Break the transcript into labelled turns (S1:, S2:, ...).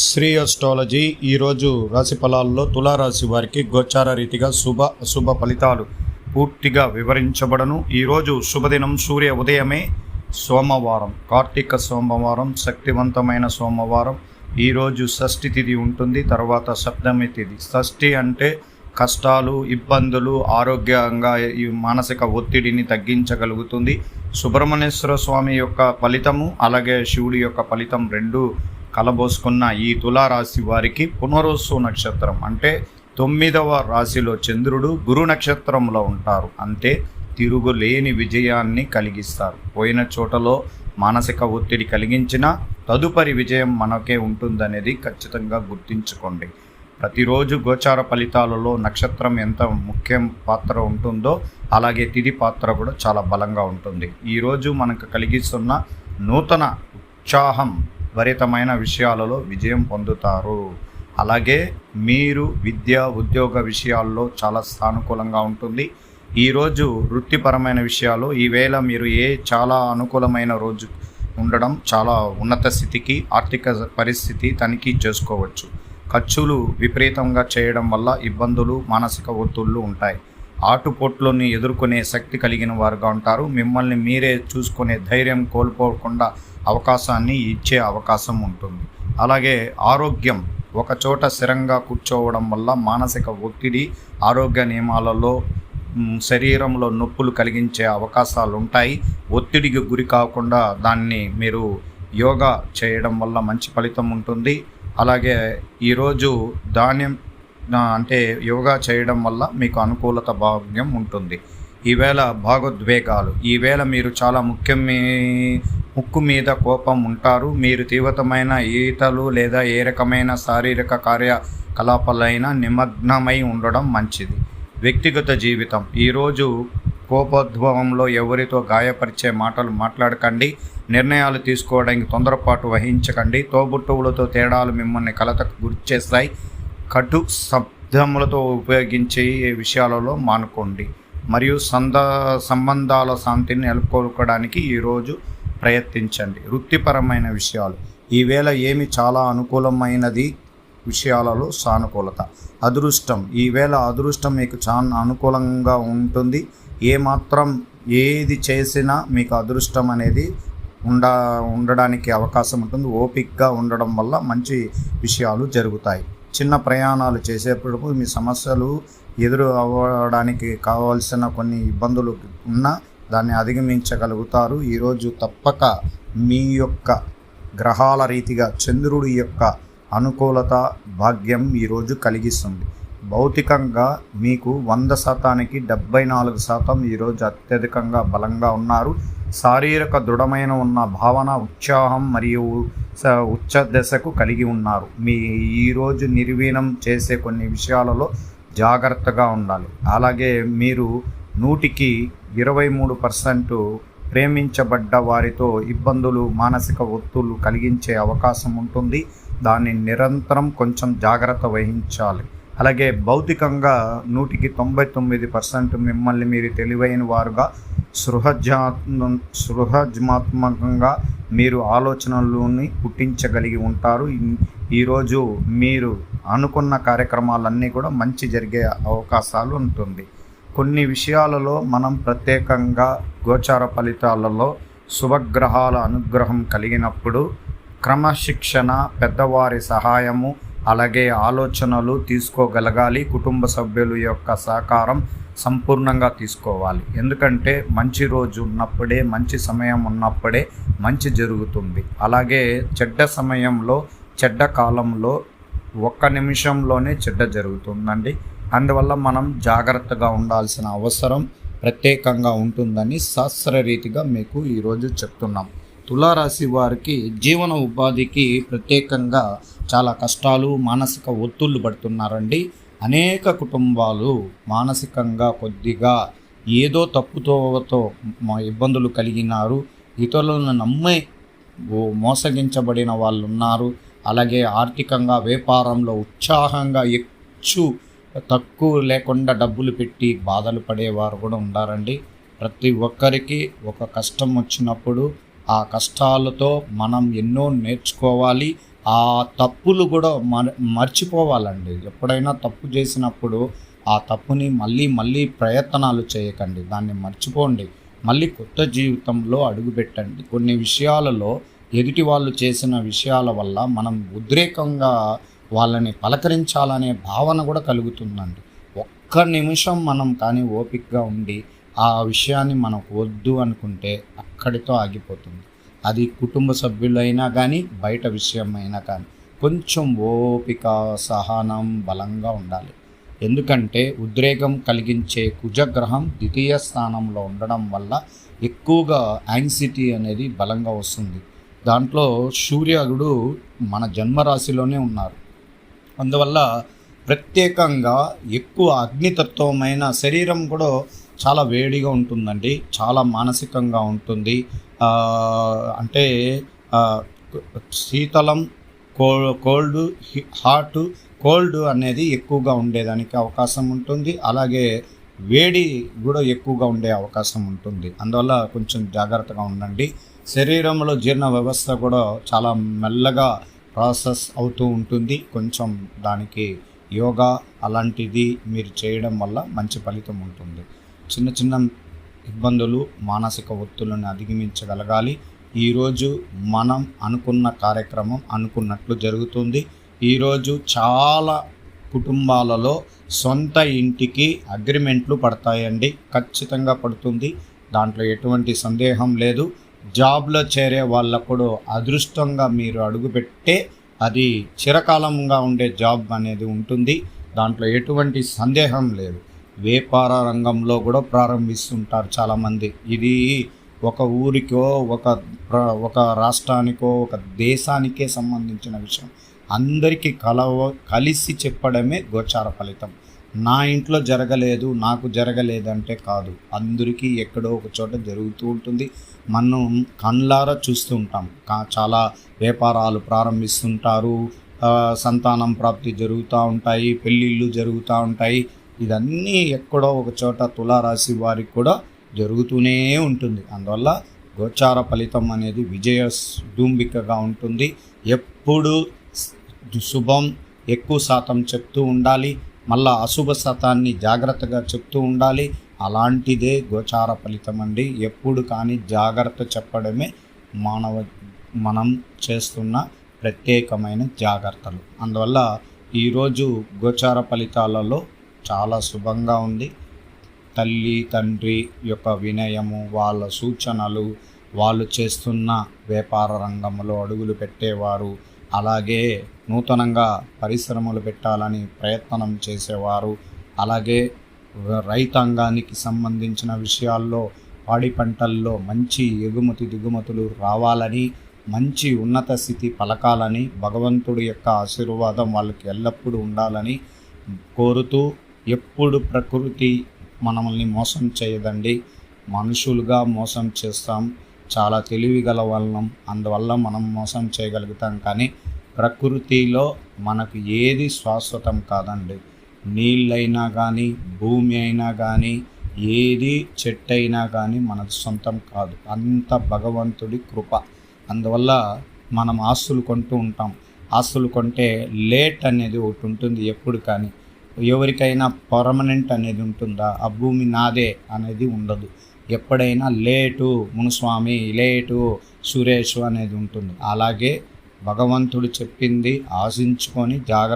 S1: Shri astrology ఈరోజు రాశి ఫలాల్లో తులారాశి వారికి గోచార రీతిగా శుభ అశుభ ఫలితాలు పూర్తిగా వివరించబడను. ఈరోజు శుభదినం సూర్య ఉదయమే సోమవారం కార్తీక సోమవారం శక్తివంతమైన సోమవారం. ఈరోజు షష్ఠి తిథి ఉంటుంది తర్వాత సప్తమి తిథి. షష్ఠి అంటే కష్టాలు ఇబ్బందులు ఆరోగ్యంగా ఈ మానసిక ఒత్తిడిని తగ్గించగలుగుతుంది. సుబ్రహ్మణ్యేశ్వర స్వామి యొక్క ఫలితము అలాగే శివుడి యొక్క ఫలితం రెండు కలబోసుకున్న ఈ తులారాశి వారికి పునరుసు నక్షత్రం అంటే తొమ్మిదవ రాశిలో చంద్రుడు గురు నక్షత్రంలో ఉంటారు. అంతే తిరుగులేని విజయాన్ని కలిగిస్తారు. పోయిన చోటలో మానసిక ఒత్తిడి కలిగించిన తదుపరి విజయం మనకే ఉంటుందనేది ఖచ్చితంగా గుర్తుంచుకోండి. ప్రతిరోజు గోచార ఫలితాలలో నక్షత్రం ఎంత ముఖ్యం పాత్ర ఉంటుందో అలాగే తిది పాత్ర కూడా చాలా బలంగా ఉంటుంది. ఈరోజు మనకు కలిగిస్తున్న నూతన ఉత్సాహం భరితమైన విషయాలలో విజయం పొందుతారు. అలాగే మీరు విద్య ఉద్యోగ విషయాల్లో చాలా సానుకూలంగా ఉంటుంది. ఈరోజు వృత్తిపరమైన విషయాలు ఈవేళ మీరు ఏ చాలా అనుకూలమైన రోజు ఉండడం చాలా ఉన్నత స్థితికి ఆర్థిక పరిస్థితి తనిఖీ చేసుకోవచ్చు. ఖర్చులు విపరీతంగా చేయడం వల్ల ఇబ్బందులు మానసిక ఒత్తిళ్ళు ఉంటాయి. ఆటుపోట్లని ఎదుర్కొనే శక్తి కలిగిన వారుగా ఉంటారు. మిమ్మల్ని మీరే చూసుకునే ధైర్యం కోల్పోకుండా అవకాశాన్ని ఇచ్చే అవకాశం ఉంటుంది. అలాగే ఆరోగ్యం ఒక చోట స్థిరంగా కూర్చోవడం వల్ల మానసిక ఒత్తిడి ఆరోగ్య నియమాలలో శరీరంలో నొప్పులు కలిగించే అవకాశాలు ఉంటాయి ఒత్తిడికి గురి కాకుండా దాన్ని మీరు యోగా చేయడం వల్ల మంచి ఫలితం ఉంటుంది. అలాగే ఈరోజు ధాన్యం అంటే యోగా చేయడం వల్ల మీకు అనుకూలత భాగ్యం ఉంటుంది. ఈవేళ భాగోద్వేగాలు. ఈవేళ మీరు చాలా ముఖ్యమే ముక్కు మీద కోపం ఉంటారు. మీరు తీవ్రతమైన ఈతలు లేదా ఏ రకమైన శారీరక కార్యకలాపాలైనా నిమగ్నమై ఉండడం మంచిది. వ్యక్తిగత జీవితం. ఈరోజు కోపోద్భవంలో ఎవరితో గాయపరిచే మాటలు మాట్లాడకండి. నిర్ణయాలు తీసుకోవడానికి తొందరపాటు వహించకండి. తోబుట్టువులతో తేడాలు మిమ్మల్ని కలతకు గురిచేస్తాయి కటు శబ్దములతో ఉపయోగించే విషయాలలో మానుకోండి. మరియు సంద సంబంధాల శాంతిని నెలకొల్పడానికి ఈరోజు ప్రయత్నించండి. వృత్తిపరమైన విషయాలు. ఈవేళ ఏమి చాలా అనుకూలమైనది విషయాలలో సానుకూలత. అదృష్టం. ఈవేళ అదృష్టం మీకు చాలా అనుకూలంగా ఉంటుంది. ఏ మాత్రం ఏది చేసినా మీకు అదృష్టం అనేది ఉండ ఉండడానికి అవకాశం ఉంటుంది. ఓపిక్గా ఉండడం వల్ల మంచి విషయాలు జరుగుతాయి. చిన్న ప్రయాణాలు చేసేటప్పుడు మీ సమస్యలు ఎదురు అవ్వడానికి కావాల్సిన కొన్ని ఇబ్బందులు ఉన్నా దాన్ని అధిగమించగలుగుతారు. ఈరోజు తప్పక మీ యొక్క గ్రహాల రీతిగా చంద్రుడి యొక్క అనుకూలత భాగ్యం ఈరోజు కలిగిస్తుంది. భౌతికంగా మీకు వంద శాతానికి డెబ్బై నాలుగు శాతం ఈరోజు అత్యధికంగా బలంగా ఉన్నారు. శారీరక దృఢమైన ఉన్న భావన ఉత్సాహం మరియు స- ఉచ్చ దశకు కలిగి ఉన్నారు. మీ ఈరోజు నిర్వీణం చేసే కొన్ని విషయాలలో జాగ్రత్తగా ఉండాలి. అలాగే మీరు నూటికి ఇరవై మూడు పర్సెంట్ ప్రేమించబడ్డ వారితో ఇబ్బందులు మానసిక ఒత్తులు కలిగించే అవకాశం ఉంటుంది. దాన్ని నిరంతరం కొంచెం జాగ్రత్త వహించాలి. అలాగే భౌతికంగా నూటికి తొంభై తొమ్మిది పర్సెంట్ మిమ్మల్ని మీరు తెలివైన వారుగా సృహజా సృహజమాత్మకంగా మీరు ఆలోచనలోని పుట్టించగలిగి ఉంటారు. ఈరోజు మీరు అనుకున్న కార్యక్రమాలన్నీ కూడా మంచి జరిగే అవకాశాలు ఉంటుంది. కొన్ని విషయాలలో మనం ప్రత్యేకంగా గోచార ఫలితాలలో శుభగ్రహాల అనుగ్రహం కలిగినప్పుడు క్రమశిక్షణ పెద్దవారి సహాయము అలాగే ఆలోచనలు తీసుకోగలగాలి కుటుంబ సభ్యులు యొక్క సహకారం సంపూర్ణంగా తీసుకోవాలి. ఎందుకంటే మంచి రోజు ఉన్నప్పుడే మంచి సమయం ఉన్నప్పుడే మంచి జరుగుతుంది. అలాగే చెడ్డ సమయంలో చెడ్డ కాలంలో ఒక్క నిమిషంలోనే చెడ్డ జరుగుతుందండి. అందువల్ల మనం జాగ్రత్తగా ఉండాల్సిన అవసరం ప్రత్యేకంగా ఉంటుందని శాస్త్రరీతిగా మీకు ఈరోజు చెప్తున్నాం. తులారాశి వారికి జీవన ఉపాధికి ప్రత్యేకంగా చాలా కష్టాలు మానసిక ఒత్తిళ్ళు పడుతున్నారండి. అనేక కుటుంబాలు మానసికంగా కొద్దిగా ఏదో తప్పుతోతో ఇబ్బందులు కలిగినారు. ఇతరులను నమ్మే మోసగించబడిన వాళ్ళు ఉన్నారు అలాగే ఆర్థికంగా వ్యాపారంలో ఉత్సాహంగా ఎక్కువ తక్కువ లేకుండా డబ్బులు పెట్టి బాధలు పడేవారు కూడా ఉన్నారండి ప్రతి ఒక్కరికి ఒక కష్టం వచ్చినప్పుడు ఆ కష్టాలతో మనం ఎన్నో నేర్చుకోవాలి. ఆ తప్పులు కూడా మర మర్చిపోవాలండి. ఎప్పుడైనా తప్పు చేసినప్పుడు ఆ తప్పుని మళ్ళీ మళ్ళీ ప్రయత్నాలు చేయకండి. దాన్ని మర్చిపోండి. మళ్ళీ కొత్త జీవితంలో అడుగుపెట్టండి. కొన్ని విషయాలలో ఎదుటి వాళ్ళు చేసిన విషయాల వల్ల మనం ఉద్రేకంగా వాళ్ళని పలకరించాలనే భావన కూడా కలుగుతుందండి. ఒక్క నిమిషం మనం కానీ ఓపికగా ఉండి ఆ విషయాన్ని మనకు వద్దు అనుకుంటే అక్కడితో ఆగిపోతుంది. అది కుటుంబ సభ్యులైనా కానీ బయట విషయం అయినా కానీ కొంచెం ఓపిక సహనం బలంగా ఉండాలి. ఎందుకంటే ఉద్రేకం కలిగించే కుజగ్రహం ద్వితీయ స్థానంలో ఉండడం వల్ల ఎక్కువగా యాంగ్సిటీ అనేది బలంగా వస్తుంది. దాంట్లో సూర్యుడు మన జన్మరాశిలోనే ఉన్నారు. అందువల్ల ప్రత్యేకంగా ఎక్కువ అగ్నితత్వమైన శరీరం కూడా చాలా వేడిగా ఉంటుందండి చాలా మానసికంగా ఉంటుంది. అంటే శీతలం కో కోల్డ్ హాట్ కోల్డ్ అనేది ఎక్కువగా ఉండేదానికి అవకాశం ఉంటుంది. అలాగే వేడి కూడా ఎక్కువగా ఉండే అవకాశం ఉంటుంది. అందువల్ల కొంచెం జాగ్రత్తగా ఉండండి. శరీరంలో జీర్ణ వ్యవస్థ కూడా చాలా మెల్లగా ప్రాసెస్ అవుతూ ఉంటుంది. కొంచెం దానికి యోగా అలాంటిది మీరు చేయడం వల్ల మంచి ఫలితం ఉంటుంది. చిన్న చిన్న ఇబ్బందులు మానసిక ఒత్తులను అధిగమించగలగాలి. ఈరోజు మనం అనుకున్న కార్యక్రమం అనుకున్నట్లు జరుగుతుంది. ఈరోజు చాలా కుటుంబాలలో సొంత ఇంటికి అగ్రిమెంట్లు పడతాయండి. ఖచ్చితంగా పడుతుంది. దాంట్లో ఎటువంటి సందేహం లేదు. జాబ్లో చేరే వాళ్ళప్పుడు కూడా అదృష్టంగా మీరు అడుగుపెట్టే అది చిరకాలంగా ఉండే జాబ్ అనేది ఉంటుంది. దాంట్లో ఎటువంటి సందేహం లేదు. వ్యాపార రంగంలో కూడా ప్రారంభిస్తుంటారు చాలామంది. ఇది ఒక ఊరికో ఒక ఒక రాష్ట్రానికో ఒక దేశానికే సంబంధించిన విషయం. అందరికీ కలవ కలిసి చెప్పడమే గోచార ఫలితం. నా ఇంట్లో జరగలేదు నాకు జరగలేదంటే కాదు. అందరికీ ఎక్కడో ఒక చోట జరుగుతూ ఉంటుంది. మనం కళ్ళారా చూస్తూ ఉంటాం. కా- చాలా వ్యాపారాలు ప్రారంభిస్తుంటారు. సంతానం ప్రాప్తి జరుగుతూ ఉంటాయి పెళ్ళిళ్ళు జరుగుతూ ఉంటాయి. ఇదన్నీ ఎక్కడో ఒక చోట తులారాశి వారికి కూడా జరుగుతూనే ఉంటుంది. అందువల్ల గోచార ఫలితం అనేది విజయ డుంబికగా ఉంటుంది. ఎప్పుడు శుభం ఎక్కువ శాతం చెప్తూ ఉండాలి. మళ్ళా అశుభ శాతాన్ని జాగ్రత్తగా చెప్తూ ఉండాలి. అలాంటిదే గోచార ఫలితం అండి. ఎప్పుడు కానీ జాగ్రత్త చెప్పడమే మానవ మనం చేస్తున్న ప్రత్యేకమైన జాగ్రత్తలు. అందువల్ల ఈరోజు గోచార ఫలితాలలో చాలా శుభంగా ఉంది. తల్లి తండ్రి యొక్క వినయము వాళ్ళ సూచనలు వాళ్ళు చేస్తున్న వ్యాపార రంగంలో అడుగులు పెట్టేవారు. అలాగే నూతనంగా పరిశ్రమలు పెట్టాలని ప్రయత్నం చేసేవారు. అలాగే రైతాంగానికి సంబంధించిన విషయాల్లో పాడి పంటల్లో మంచి ఎగుమతి దిగుమతులు రావాలని మంచి ఉన్నత స్థితి పలకాలని భగవంతుడి యొక్క ఆశీర్వాదం వాళ్ళకి ఎల్లప్పుడూ ఉండాలని కోరుతూ ఎప్పుడు ప్రకృతి మనల్ని మోసం చేయదండి. మనుషులుగా మోసం చేస్తాం. చాలా తెలివి గల వాళ్ళం. అందువల్ల మనం మోసం చేయగలుగుతాం. కానీ ప్రకృతిలో మనకు ఏది శాశ్వతం కాదండి. నీళ్ళైనా కానీ భూమి అయినా కానీ ఏది చెట్టు అయినా కానీ మనకు సొంతం కాదు. అంత భగవంతుడి కృప. అందువల్ల మనం ఆస్తులు కొంటూ ఉంటాం. ఆస్తులు కొంటే లేట్ అనేది ఒకటి ఉంటుంది ఎప్పుడు కానీ. ఎవరికైనా పర్మనెంట్ అనేది ఉంటుందా? ఆ భూమి నాదే అనేది ఉండదు. ఎప్పుడైనా లేటు మునుస్వామి లేటు సురేష్ అనేది ఉంటుంది. అలాగే భగవంతుడు చెప్పింది ఆశించుకొని జాగ్రత్త